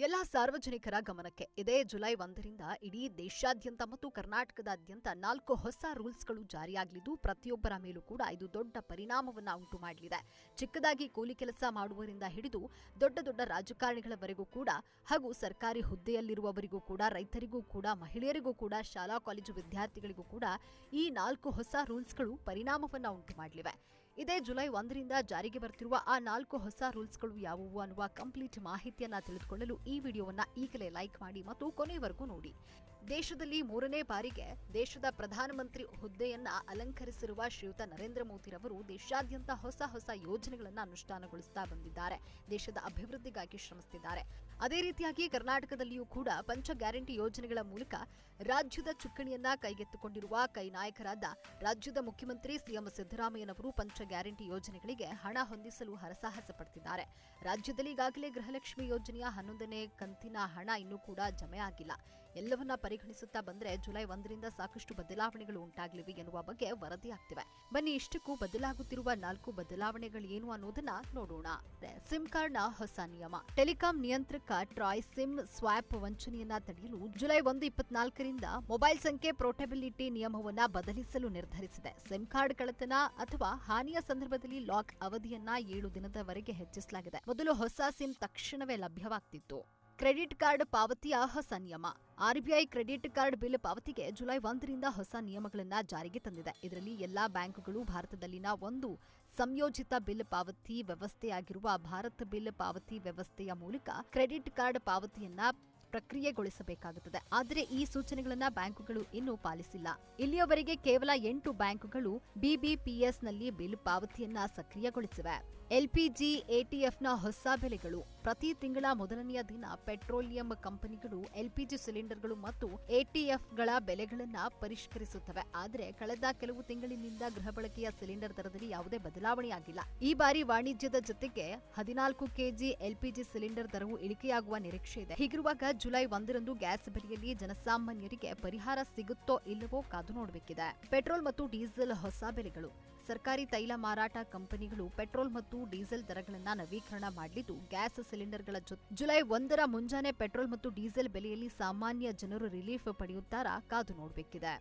ಎಲ್ಲ ಸಾರ್ವಜನಿಕರ ಗಮನಕ್ಕೆ. ಇದೇ ಜುಲೈ ಒಂದರಿಂದ ಇಡೀ ದೇಶಾದ್ಯಂತ ಮತ್ತು ಕರ್ನಾಟಕದಾದ್ಯಂತ ನಾಲ್ಕು ಹೊಸ ರೂಲ್ಸ್ಗಳು ಜಾರಿಯಾಗಲಿದ್ದು, ಪ್ರತಿಯೊಬ್ಬರ ಮೇಲೂ ಕೂಡ ಇದು ದೊಡ್ಡ ಪರಿಣಾಮವನ್ನು ಉಂಟು ಮಾಡಲಿದೆ ಚಿಕ್ಕದಾಗಿ ಕೂಲಿ ಕೆಲಸ ಮಾಡುವರಿಂದ ಹಿಡಿದು ದೊಡ್ಡ ದೊಡ್ಡ ರಾಜಕಾರಣಿಗಳವರೆಗೂ ಕೂಡ ಹಾಗೂ ಸರ್ಕಾರಿ ಹುದ್ದೆಯಲ್ಲಿರುವವರಿಗೂ ಕೂಡ, ರೈತರಿಗೂ ಕೂಡ, ಮಹಿಳೆಯರಿಗೂ ಕೂಡ, ಶಾಲಾ ಕಾಲೇಜು ವಿದ್ಯಾರ್ಥಿಗಳಿಗೂ ಕೂಡ ಈ ನಾಲ್ಕು ಹೊಸ ರೂಲ್ಸ್ಗಳು ಪರಿಣಾಮವನ್ನು ಉಂಟು ಮಾಡಲಿವೆ ಇದೇ ಜುಲೈ ಒಂದರಿಂದ ಜಾರಿಗೆ ಬರ್ತಿರುವ ಆ ನಾಲ್ಕು ಹೊಸ ರೂಲ್ಸ್ಗಳು ಯಾವುವು ಅನ್ನುವ ಕಂಪ್ಲೀಟ್ ಮಾಹಿತಿಯನ್ನ ತಿಳಿದುಕೊಳ್ಳಲು ಈ ವಿಡಿಯೋವನ್ನ ಈಗಲೇ ಲೈಕ್ ಮಾಡಿ ಮತ್ತು ಕೊನೆಯವರೆಗೂ ನೋಡಿ. ದೇಶದಲ್ಲಿ ಮೂರನೇ ಬಾರಿಗೆ ದೇಶದ ಪ್ರಧಾನಮಂತ್ರಿ ಹುದ್ದೆಯನ್ನ ಅಲಂಕರಿಸಿರುವ ಶ್ರೀಯುತ ನರೇಂದ್ರ ಮೋದಿರವರು ದೇಶಾದ್ಯಂತ ಹೊಸ ಹೊಸ ಯೋಜನೆಗಳನ್ನು ಅನುಷ್ಠಾನಗೊಳಿಸುತ್ತಾ ಬಂದಿದ್ದಾರೆ. ದೇಶದ ಅಭಿವೃದ್ಧಿಗಾಗಿ ಶ್ರಮಿಸುತ್ತಿದ್ದಾರೆ ಅದೇ ರೀತಿಯಾಗಿ ಕರ್ನಾಟಕದಲ್ಲಿಯೂ ಕೂಡ ಪಂಚ ಗ್ಯಾರಂಟಿ ಯೋಜನೆಗಳ ಮೂಲಕ ರಾಜ್ಯದ ಚುಕ್ಕಣಿಯನ್ನ ಕೈಗೆತ್ತಿಕೊಂಡಿರುವ ಕೈ ನಾಯಕರಾದ ರಾಜ್ಯದ ಮುಖ್ಯಮಂತ್ರಿ ಸಿಎಂ ಸಿದ್ದರಾಮಯ್ಯನವರು ಪಂಚ ಗ್ಯಾರಂಟಿ ಯೋಜನೆಗಳಿಗೆ ಹಣ ಹೊಂದಿಸಲು ಹರಸಾಹಸ ಪಡ್ತಿದ್ದಾರೆ. ರಾಜ್ಯದಲ್ಲಿ ಈಗಾಗಲೇ ಗೃಹಲಕ್ಷ್ಮಿ ಯೋಜನೆಯ ಹನ್ನೊಂದನೇ ಕಂತಿನ ಹಣ ಇನ್ನೂ ಕೂಡ ಜಮೆ ಆಗಿಲ್ಲ. ಎಲ್ಲವನ್ನ ಪರಿಗಣಿಸುತ್ತಾ ಬಂದ್ರೆ ಜುಲೈ ಒಂದರಿಂದ ಸಾಕಷ್ಟು ಬದಲಾವಣೆಗಳು ಉಂಟಾಗಲಿವೆ ಎನ್ನುವ ಬಗ್ಗೆ ವರದಿಯಾಗ್ತಿವೆ ಬನ್ನಿ, ಇಷ್ಟಕ್ಕೂ ಬದಲಾಗುತ್ತಿರುವ ನಾಲ್ಕು ಬದಲಾವಣೆಗಳು ಏನು ಅನ್ನೋದನ್ನ ನೋಡೋಣ. ಸಿಮ್ ಕಾರ್ಡ್ನ ಹೊಸ ನಿಯಮ. ಟೆಲಿಕಾಂ ನಿಯಂತ್ರಕ ಟ್ರಾಯ್ ಸಿಮ್ ಸ್ವಾಪ್ ವಂಚನೆಯನ್ನ ತಡೆಯಲು ಜುಲೈ ಒಂದು ಇಪ್ಪತ್ನಾಲ್ಕರಿಂದ ಮೊಬೈಲ್ ಸಂಖ್ಯೆ ಪೋರ್ಟಬಿಲಿಟಿ ನಿಯಮವನ್ನ ಬದಲಿಸಲು ನಿರ್ಧರಿಸಿದೆ. ಸಿಮ್ ಕಾರ್ಡ್ ಕಳತನ ಅಥವಾ ಹಾನಿಯ ಸಂದರ್ಭದಲ್ಲಿ ಲಾಕ್ ಅವಧಿಯನ್ನ ಏಳು ದಿನದವರೆಗೆ ಹೆಚ್ಚಿಸಲಾಗಿದೆ. ಮೊದಲು ಹೊಸ ಸಿಮ್ ತಕ್ಷಣವೇ ಲಭ್ಯವಾಗ್ತಿತ್ತು. ಕ್ರೆಡಿಟ್ ಕಾರ್ಡ್ ಪಾವತಿಯ ಹೊಸ ನಿಯಮ. ಆರ್ಬಿಐ ಕ್ರೆಡಿಟ್ ಕಾರ್ಡ್ ಬಿಲ್ ಪಾವತಿಗೆ ಜುಲೈ ಒಂದರಿಂದ ಹೊಸ ನಿಯಮಗಳನ್ನು ಜಾರಿಗೆ ತಂದಿದೆ. ಇದರಲ್ಲಿ ಎಲ್ಲಾ ಬ್ಯಾಂಕುಗಳು ಭಾರತದಲ್ಲಿನ ಒಂದು ಸಂಯೋಜಿತ ಬಿಲ್ ಪಾವತಿ ವ್ಯವಸ್ಥೆಯಾಗಿರುವ ಭಾರತ್ ಬಿಲ್ ಪಾವತಿ ವ್ಯವಸ್ಥೆಯ ಮೂಲಕ ಕ್ರೆಡಿಟ್ ಕಾರ್ಡ್ ಪಾವತಿಯನ್ನ ಪ್ರಕ್ರಿಯೆಗೊಳಿಸಬೇಕಾಗುತ್ತದೆ. ಆದರೆ ಈ ಸೂಚನೆಗಳನ್ನು ಬ್ಯಾಂಕುಗಳು ಇನ್ನೂ ಪಾಲಿಸಿಲ್ಲ. ಇಲ್ಲಿಯವರೆಗೆ ಕೇವಲ ಎಂಟು ಬ್ಯಾಂಕುಗಳು ಬಿಬಿಪಿಎಸ್ನಲ್ಲಿ ಬಿಲ್ ಪಾವತಿಯನ್ನ ಸಕ್ರಿಯಗೊಳಿಸಿವೆ. ಎಲ್ಪಿಜಿ ಎಟಿಎಫ್ನ ಹೊಸ ಬೆಲೆಗಳು. ಪ್ರತಿ ತಿಂಗಳ ಮೊದಲನೆಯ ದಿನ ಪೆಟ್ರೋಲಿಯಂ ಕಂಪನಿಗಳು ಎಲ್ಪಿಜಿ ಸಿಲಿಂಡರ್ಗಳು ಮತ್ತು ಎಟಿಎಫ್ಗಳ ಬೆಲೆಗಳನ್ನು ಪರಿಷ್ಕರಿಸುತ್ತವೆ. ಆದರೆ ಕಳೆದ ಕೆಲವು ತಿಂಗಳಿನಿಂದ ಗೃಹ ಬಳಕೆಯ ಸಿಲಿಂಡರ್ ದರದಲ್ಲಿ ಯಾವುದೇ ಬದಲಾವಣೆಯಾಗಿಲ್ಲ ಈ ಬಾರಿ ವಾಣಿಜ್ಯದ ಜೊತೆಗೆ ಹದಿನಾಲ್ಕು ಕೆಜಿ ಎಲ್ಪಿಜಿ ಸಿಲಿಂಡರ್ ದರವು ಇಳಿಕೆಯಾಗುವ ನಿರೀಕ್ಷೆ ಇದೆ. ಹೀಗಿರುವಾಗ ಜುಲೈ ಒಂದರಂದು ಗ್ಯಾಸ್ ಬೆಲೆಯಲ್ಲಿ ಜನಸಾಮಾನ್ಯರಿಗೆ ಪರಿಹಾರ ಸಿಗುತ್ತೋ ಇಲ್ಲವೋ ಕಾದು ನೋಡಬೇಕಿದೆ. ಪೆಟ್ರೋಲ್ ಮತ್ತು ಡೀಸೆಲ್ ಹೊಸ ಬೆಲೆಗಳು. ಸರ್ಕಾರಿ ತೈಲ ಮಾರಾಟ ಕಂಪನಿಗಳು ಪೆಟ್ರೋಲ್ ಮತ್ತು ಡೀಸೆಲ್ ದರಗಳನ್ನು ನವೀಕರಣ ಮಾಡಲಿದ್ದು, ಗ್ಯಾಸ್ ಸಿಲಿಂಡರ್ಗಳ ಜುಲೈ ಒಂದರ ಮುಂಜಾನೆ ಪೆಟ್ರೋಲ್ ಮತ್ತು ಡೀಸೆಲ್ ಬೆಲೆಯಲ್ಲಿ ಸಾಮಾನ್ಯ ಜನರು ರಿಲೀಫ್ ಪಡೆಯುತ್ತಾರಾ ಕಾದು ನೋಡಬೇಕಿದೆ.